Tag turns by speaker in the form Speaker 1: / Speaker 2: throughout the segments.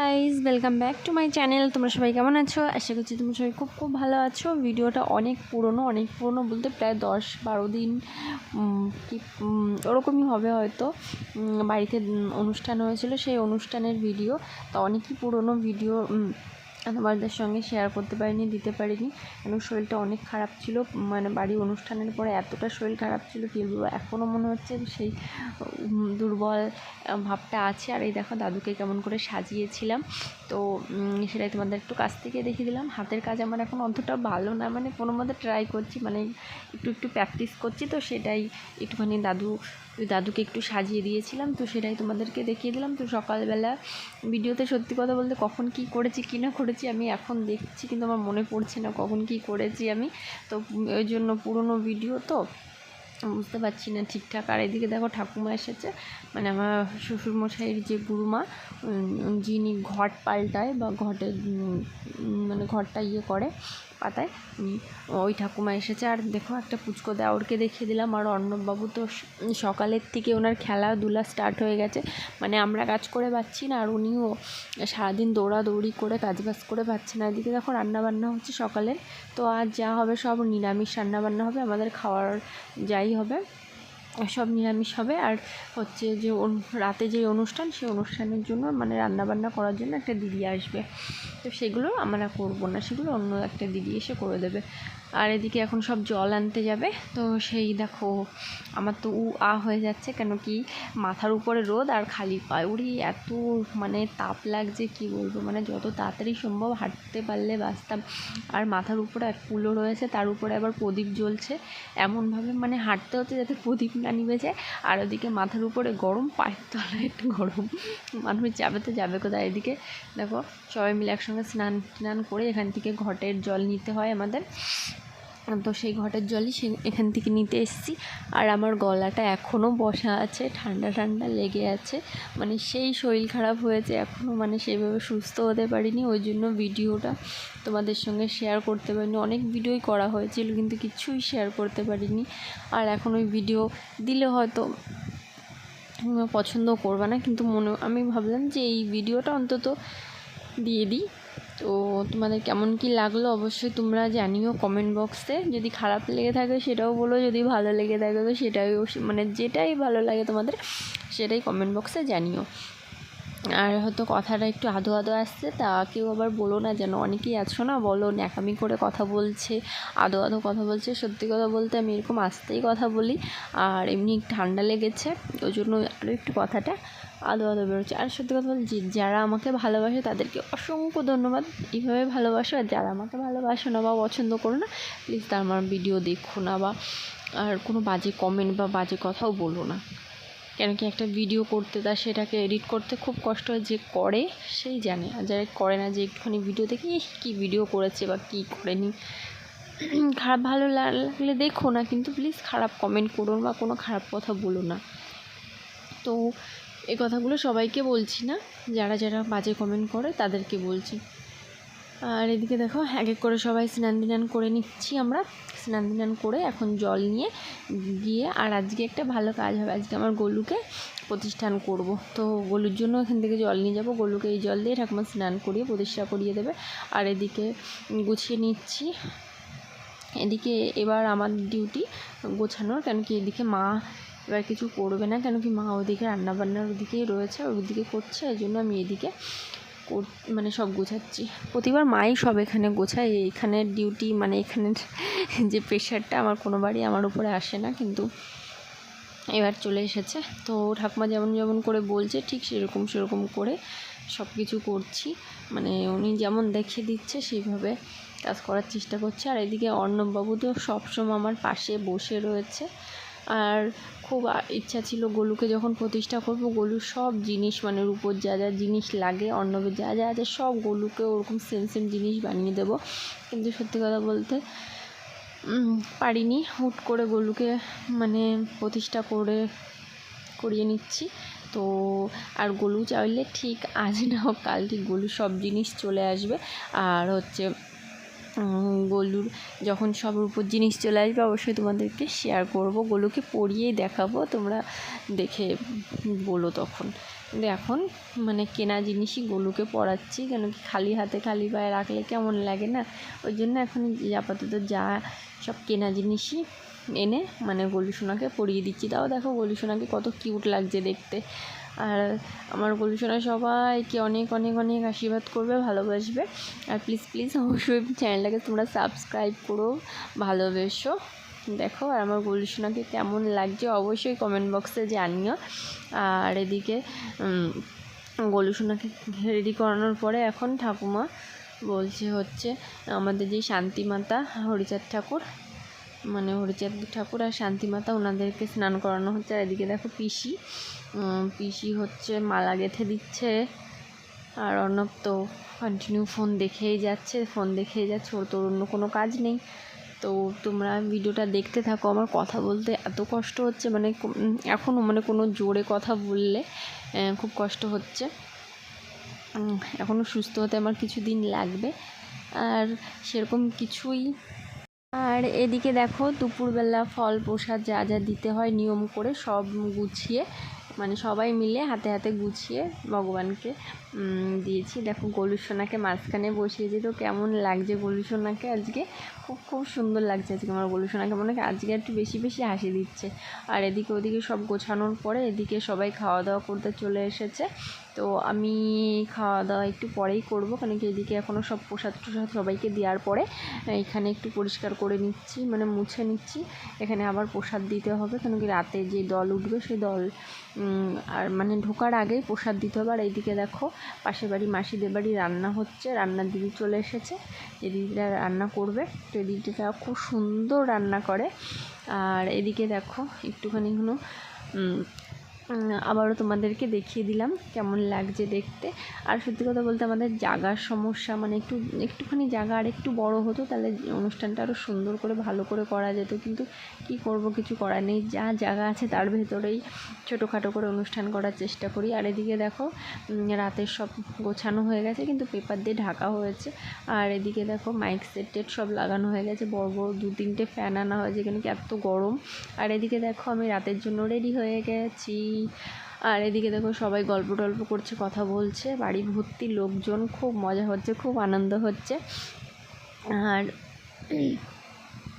Speaker 1: Guys welcome back to my channel তোমরা সবাই কেমন আছো? আশা করছি তোমরা সবাই খুব খুব ভালো আছো। ভিডিওটা অনেক পুরনো অনেক পুরনো বলতে প্রায় দশ বারো দিন কি ওরকমই হবে হয়তো। বাড়িতে অনুষ্ঠান হয়েছিল সেই অনুষ্ঠানের ভিডিও তো অনেকই পুরনো ভিডিও তোমাদের সঙ্গে শেয়ার করতে পারিনি, দিতে পারিনি। কেন শরীরটা অনেক খারাপ ছিল। মানে বাড়ি অনুষ্ঠানের পরে এতটা শরীর খারাপ ছিল কি বলব? এখনও মনে হচ্ছে সেই দুর্বল ভাবটা আছে। আর এই দেখো দাদুকে কেমন করে সাজিয়েছিলাম। তো সেটাই তোমাদের একটু কাছ থেকে দেখিয়ে দিলাম। হাতের কাজ আমার এখন অতটা ভালো না। মানে কোনো মতে ট্রাই করছি মানে একটু একটু প্র্যাকটিস করছি তো সেটাই একটুখানি দাদু ওই দাদুকে একটু সাজিয়ে দিয়েছিলাম, তো সেটাই তোমাদেরকে দেখিয়ে দিলাম। তো সকালবেলা ভিডিওতে সত্যি কথা বলতে কখন কি করেছি, কি না করেছি আমি এখন দেখছি, কিন্তু আমার মনে পড়ছে না কখন কি করেছি আমি। তো ওই জন্য পুরনো ভিডিও তো বুঝতে পারছি না ঠিকঠাক। আর এদিকে দেখো ঠাকুমা এসেছে মানে আমার শ্বশুরমশাইয়ের যে গুরুমা যিনি ঘট পাল্টায় বা ঘটে মানে ঘরটা ইয়ে করে পাতায়। ওই ঠাকুমা এসেছে আর দেখো একটা পুচকো দেওরকে দেখিয়ে দিলাম। আর অর্ণববাবু তো সকালের থেকে ওনার খেলাধুলা স্টার্ট হয়ে গেছে। মানে আমরা কাজ করে পাচ্ছি না, আর উনিও সারাদিন দৌড়াদৌড়ি করে কাজ বাজ করে পাচ্ছে না। এদিকে দেখো রান্নাবান্না হচ্ছে সকালে তো আজ যা হবে সব নিরামিষ রান্নাবান্না হবে, আমাদের খাওয়ার যাই হবে। সব নিরামিষ হবে। আর হচ্ছে যে রাতে যে অনুষ্ঠান, সেই অনুষ্ঠানের জন্য মানে রান্নাবান্না করার জন্য একটা দিদি আসবে। তো সেগুলো আমরা করব না, সেগুলো অন্য একটা দিদি এসে করে দেবে। আর এদিকে এখন সব জল আনতে যাবে। তো সেই দেখো, আমার তো উ আ হয়ে যাচ্ছে, কেন কি মাথার উপরে রোদ আর খালি পায়ে। উড়ি এত মানে তাপ লাগছে, কি বলব? মানে যত তাড়াতাড়ি সম্ভব হাঁটতে পারলে বাঁচতাম। আর মাথার উপরে এক কুলো রয়েছে, তার উপরে আবার প্রদীপ জ্বলছে। এমনভাবে মানে হাঁটতে হতে যাতে প্রদীপ না নিভে যায়। আর ওদিকে মাথার উপরে গরম, পায়ের তলায় একটু গরম। মানুষ যাবে তো যাবে কোথায় এদিকে? দেখো, সবাই মিলে একসঙ্গে স্নান টান করে এখান থেকে ঘটের জল নিতে হয় আমাদের। তো সেই ঘটের জলই সে এখান থেকে নিতে এসেছি। আর আমার গলাটা এখনও বসা আছে, ঠান্ডা ঠান্ডা লেগে আছে। মানে সেই শরীর খারাপ হয়েছে এখনও মানে সেইভাবে সুস্থ হতে পারিনি। ওই জন্য ভিডিওটা তোমাদের সঙ্গে শেয়ার করতে পারিনি। অনেক ভিডিওই করা হয়েছিল, কিন্তু কিছুই শেয়ার করতে পারিনি। আর এখন ওই ভিডিও দিলে হয়তো পছন্দ করবে না, কিন্তু মনে, আমি ভাবলাম যে এই ভিডিওটা অন্তত দিয়ে দিই। তো তোমাদের কেমন কি লাগল অবশ্যই তোমরা জানিও কমেন্ট বক্সে যদি খারাপ লেগে থাকে সেটাও বলো, যদি ভালো লেগে থাকে তো সেটাই মানে যেটাই ভালো লাগে তোমাদের সেটাই কমেন্ট বক্সে জানিও। আর হয়তো কথাটা একটু আধো আধো আসছে, তা কেউ আবার বলো না যেন। অনেকেই আছো না, বলো, ন্যাকামি করে কথা বলছে, আধো আধো কথা বলছে, সত্যি কথা বলতে আমি এরকম আস্তেই কথা বলি, আর এমনি ঠান্ডা লেগেছে, ওই জন্য আরও একটু কথাটা আদো আদো বেরোচ্ছে। আর সত্যি কথা বলছি যারা আমাকে ভালোবাসে তাদেরকে অসংখ্য ধন্যবাদ। এইভাবে ভালোবাসো আর যারা আমাকে ভালোবাসো না বা পছন্দ করো না প্লিজ তার আমার ভিডিও দেখো না বা আর কোনো বাজে কমেন্ট বা বাজে কথাও বলো না। কেন কি একটা ভিডিও করতে তার সেটাকে এডিট করতে খুব কষ্ট হয় যে করে, সেই জানে। আর যারা করে না যে একটুখানি ভিডিও দেখে কী ভিডিও করেছে বা কী করেনি? খারাপ ভালো লাগলে দেখো না, কিন্তু প্লিজ খারাপ কমেন্ট করুন বা কোনো খারাপ কথা বলো না। তো এই কথাগুলো সবাইকে বলছি না। যারা যারা বাজে কমেন্ট করে, তাদেরকে বলছি। আর এদিকে দেখো এক এক করে সবাই স্নান দিনান করে নিচ্ছি আমরা। স্নান দিনান করে এখন জল নিয়ে গিয়ে, আর আজকে একটা ভালো কাজ হবে। আজকে আমার গলুকে প্রতিষ্ঠান করব। তো গলুর জন্য এখান থেকে জল নিয়ে যাব। গলুকে এই জল দিয়ে ঠাকুমা স্নান করিয়ে, প্রতিষ্ঠা করিয়ে দেবে। আর এদিকে গুছিয়ে নিচ্ছি। এদিকে এবার আমার ডিউটি গোছানোর, কেন কি এদিকে মা এবার কিছু করবে না, কেন কি মা ওদিকে রান্নাবান্নার ওদিকেই রয়েছে ওদিকে করছে, এই জন্য আমি এদিকে মানে সব গোছাচ্ছি। প্রতিবার মাই সব এখানে গোছায় এইখানের ডিউটি মানে এখানের যে প্রেশারটা আমার কোনোবারই আমার উপরে আসে না, কিন্তু এবার চলে এসেছে। তো ঠাকুমা যেমন যেমন করে বলছে, ঠিক সেরকম সেরকম করে সব কিছু করছি। মানে উনি যেমন দেখিয়ে দিচ্ছে, সেইভাবে কাজ করার চেষ্টা করছে। আর এদিকে অর্ণববাবু তো সবসময় আমার পাশে বসে রয়েছে। আর খুব ইচ্ছা ছিল গোলুকে যখন প্রতিষ্ঠা করব গোলুর সব জিনিস মানে রূপোর যা যা জিনিস লাগে অর্ণবের যা যা আছে, সব গোলুকে ওরকম সেম সেম জিনিস বানিয়ে দেবো। কিন্তু সত্যি কথা বলতে পারিনি। হুট করে গোলুকে মানে প্রতিষ্ঠা করে, করিয়ে নিচ্ছি। তো আর গলু চাইলে ঠিক আজ না হোক কাল ঠিক গলুর সব জিনিস চলে আসবে। আর হচ্ছে গলুর যখন সব উপর জিনিস চলে আসবে, অবশ্যই তোমাদেরকে শেয়ার করব। গলুকে পরিয়েই দেখাবো, তোমরা দেখে বলো তখন। কিন্তু এখন মানে কেনা জিনিসই গোলুকে পড়াচ্ছি, কেন কি খালি হাতে খালি পায়ে রাখলে কেমন লাগে না? ওই জন্য এখন আপাতত যা সব কেনা জিনিসই এনে মানে গলু সোনাকে পরিয়ে দিচ্ছি। তাও দেখো গলু সোনাকে কত কিউট লাগছে দেখতে। আর আমার গলু সোনা সবাইকে অনেক অনেক অনেক আশীর্বাদ করবে, ভালোবাসবে। আর প্লিজ প্লিজ অবশ্যই চ্যানেলটাকে তোমরা সাবস্ক্রাইব করো, ভালোবেসো। দেখো, আর আমার গলু সোনাকে কেমন লাগছে অবশ্যই কমেন্ট বক্সে জানিও। আর এদিকে গলু সোনাকে রেডি করানোর পরে এখন ঠাকুমা বলছে হচ্ছে, আমাদের যে শান্তিমাতা হরিচাঁদ ঠাকুর মানে হরিচাঁদ ঠাকুর আর শান্তিমাতা ওনাদেরকে স্নান করানো হচ্ছে। আর এদিকে দেখো পিসি। পিসি হচ্ছে মালা গেঁথে দিচ্ছে। আর অর্ণব তো কন্টিনিউ ফোন দেখেই যাচ্ছে। ফোন দেখেই যাচ্ছে। ওর তো অন্য কোনো কাজ নেই। তো তোমরা ভিডিওটা দেখতে থাকো। আমার কথা বলতে এত কষ্ট হচ্ছে। মানে এখনও মানে কোনো জোরে কথা বললে খুব কষ্ট হচ্ছে। এখনও সুস্থ হতে আমার কিছু দিন লাগবে। আর সেরকম কিছুই আর এদিকে দেখো দুপুরবেলা ফল প্রসাদ যা যা দিতে হয় নিয়ম করে সব গুছিয়ে মানে সবাই মিলে হাতে হাতে গুছিয়ে ভগবানকে দিয়েছি। দেখো গলু সোনাকে মাঝখানে বসিয়েছি তো কেমন লাগছে গলু সোনাকে আজকে? খুব খুব সুন্দর লাগছে আজকে আমার গলু সোনাকে। মনে হয় আজকে একটু বেশি বেশি হাসি দিচ্ছে। আর এদিকে ওদিকে সব গোছানোর পরে এদিকে সবাই খাওয়া দাওয়া করতে চলে এসেছে। তো আমি খাওয়া দাওয়া একটু পরেই করব কারণ কি এদিকে এখনও সব প্রসাদ টসাদ সবাইকে দেওয়ার পরে এখানে একটু পরিষ্কার করে নিচ্ছি মানে মুছে নিচ্ছি। এখানে আবার প্রসাদ দিতে হবে কেন কি রাতে যে দল উঠবে সেই দল আর মানে ঢোকার আগেই প্রসাদ দিতে হবে। আর এইদিকে দেখো পাশের বাড়ি মাসিদের বাড়ি রান্না হচ্ছে রান্নার দিদি চলে এসেছে যে দিদিটা রান্না করবে তো এই দিদিটা খুব সুন্দর রান্না করে। আর এদিকে দেখো একটুখানি উম, আবারও তোমাদেরকে দেখিয়ে দিলাম কেমন লাগছে দেখতে। আর সত্যি কথা বলতে আমাদের জাগার সমস্যা মানে একটু, একটুখানি জায়গা আর একটু বড় হতো, তাহলে অনুষ্ঠানটা আরও সুন্দর করে, ভালো করে করা যেত। কিন্তু কি করব, কিছু করার নেই। যা জায়গা আছে তার ভেতরেই ছোটোখাটো করে অনুষ্ঠান করার চেষ্টা করি। আর এদিকে দেখো রাতের সব গোছানো হয়ে গেছে, কিন্তু পেপার দিয়ে ঢাকা হয়েছে। আর এদিকে দেখো, মাইক সেট টেট সব লাগানো হয়ে গেছে। বড় বড় দু তিনটে ফ্যান আনা হয়েছে যেখানে কি এত গরম। আর এদিকে দেখো, আমি রাতের জন্য রেডি হয়ে গেছি। আর এদিকে দেখো সবাই গল্প টল্প করছে, কথা বলছে। বাড়ি ভর্তি লোকজন খুব মজা হচ্ছে, খুব আনন্দ হচ্ছে। আর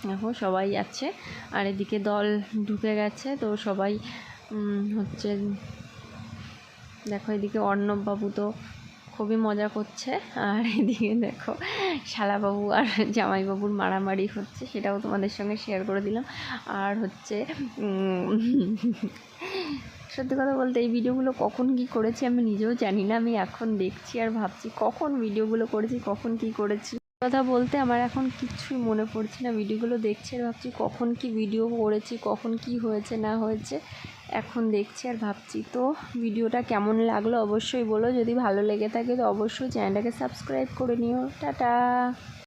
Speaker 1: দেখো সবাই আছে আর এদিকে দল ঢুকে গেছে, তো সবাই হচ্ছে দেখো এদিকে অর্ণববাবু তো খুবই মজা করছে, আর এদিকে দেখো শালাবাবু আর জামাইবাবুর মারামারি হচ্ছে, সেটাও তোমাদের সঙ্গে শেয়ার করে দিলাম। আর হচ্ছে সত্যি কথা বলতে এই ভিডিওগুলো কখন কি করেছি আমি নিজেও জানি না। আমি এখন দেখছি আর ভাবছি কখন ভিডিওগুলো করেছি, কখন কি করেছি। কথা বলতে আমার এখন কিচ্ছুই মনে পড়ছে না। ভিডিওগুলো দেখছি আর ভাবছি কখন কি ভিডিও করেছি, কখন কি হয়েছে, না হয়েছে এখন দেখছি আর ভাবছি। তো ভিডিওটা কেমন লাগল অবশ্যই বলো। যদি ভালো লেগে থাকে তো অবশ্যই চ্যানেলটাকে সাবস্ক্রাইব করে নিও। টাটা।